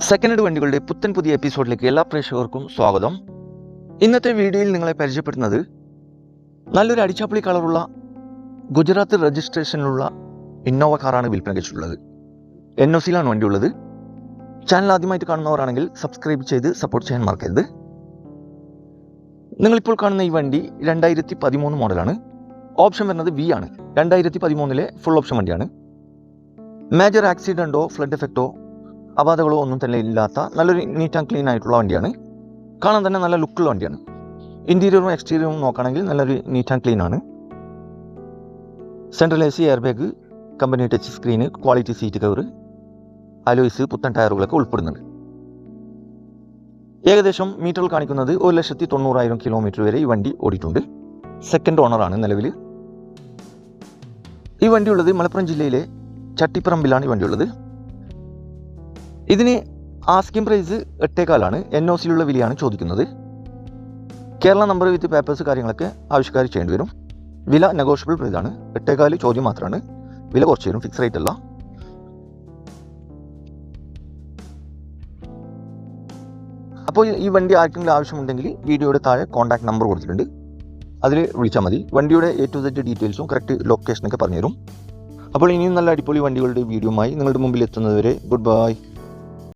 Second വണ്ടികളുടെ പുത്തൻ പുതിയ എപ്പിസോഡിലേക്ക് എല്ലാ പ്രേക്ഷകർക്കും സ്വാഗതം. ഇന്നത്തെ വീഡിയോയിൽ നിങ്ങളെ പരിചയപ്പെടുന്നത് നല്ലൊരു അടിച്ചാപ്പിളി കളറുള്ള ഗുജറാത്ത് രജിസ്ട്രേഷനിലുള്ള ഇന്നോവ കാറാണ് വിൽപ്പന വെച്ചിട്ടുള്ളത് എൻ ഒ സിയിലാണ് വണ്ടി ഉള്ളത് ചാനൽ ആദ്യമായിട്ട് കാണുന്നവരാണെങ്കിൽ സബ്സ്ക്രൈബ് ചെയ്ത് സപ്പോർട്ട് ചെയ്യാൻ മറക്കരുത്. നിങ്ങളിപ്പോൾ കാണുന്ന ഈ വണ്ടി രണ്ടായിരത്തി പതിമൂന്ന് മോഡലാണ് ഓപ്ഷൻ വരുന്നത് വി ആണ്. രണ്ടായിരത്തി പതിമൂന്നിലെ ഫുൾ ഓപ്ഷൻ വണ്ടിയാണ് മേജർ ആക്സിഡന്റോ ഫ്ലഡ് എഫക്റ്റോ അപാധകളോ ഒന്നും തന്നെ ഇല്ലാത്ത നല്ലൊരു നീറ്റ് ആൻഡ് ക്ലീൻ ആയിട്ടുള്ള വണ്ടിയാണ്. കാണാൻ തന്നെ നല്ല ലുക്കുള്ള വണ്ടിയാണ്. ഇന്റീരിയറും എക്സ്റ്റീരിയറും നോക്കുകയാണെങ്കിൽ നല്ലൊരു നീറ്റ് ആൻഡ് ക്ലീൻ ആണ്. Central A C air bag company touch screen quality seat cover alloys പുത്തൻ ടയറുകളൊക്കെ ഉൾപ്പെടുന്നുണ്ട്. ഏകദേശം മീറ്ററിൽ കാണിക്കുന്നത് ഒരു ലക്ഷത്തി തൊണ്ണൂറായിരം കിലോമീറ്റർ വരെ ഈ വണ്ടി ഓടിയിട്ടുണ്ട്. സെക്കൻഡ് ഓണറാണ് നിലവിൽ. ഈ വണ്ടിയുള്ളത് മലപ്പുറം ജില്ലയിലെ ചട്ടിപ്പറമ്പിലാണ് ഈ വണ്ടി ഉള്ളത്. ഇതിന് ആസ്കിംഗ് പ്രൈസ് എട്ടേക്കാലാണ് എൻ ഒ സിയിലുള്ള വിലയാണ് ചോദിക്കുന്നത്. കേരള നമ്പർ വിത്ത് പേപ്പേഴ്സ് കാര്യങ്ങളൊക്കെ ആവശ്യക്കാർ ചെയ്യേണ്ടി വരും. വില നെഗോഷ്യബിൾ പ്രൈസ് ആണ്. എട്ടേകാൽ ചോദ്യം മാത്രമാണ്. വില കുറച്ച് വരും ഫിക്സ് റേറ്റ് അല്ല. അപ്പോൾ ഈ വണ്ടി ആർക്കെങ്കിലും ആവശ്യമുണ്ടെങ്കിൽ വീഡിയോയുടെ താഴെ കോൺടാക്ട് നമ്പർ കൊടുത്തിട്ടുണ്ട്. അതിൽ വിളിച്ചാൽ മതി. വണ്ടിയുടെ എ ടു സെറ്റ് ഡീറ്റെയിൽസും കറക്റ്റ് ലൊക്കേഷനൊക്കെ പറഞ്ഞുതരും. അപ്പോൾ ഇനിയും നല്ല അടിപൊളി വണ്ടികളുടെ വീഡിയോയുമായി നിങ്ങളുടെ മുമ്പിൽ എത്തുന്നതുവരെ ഗുഡ് ബൈ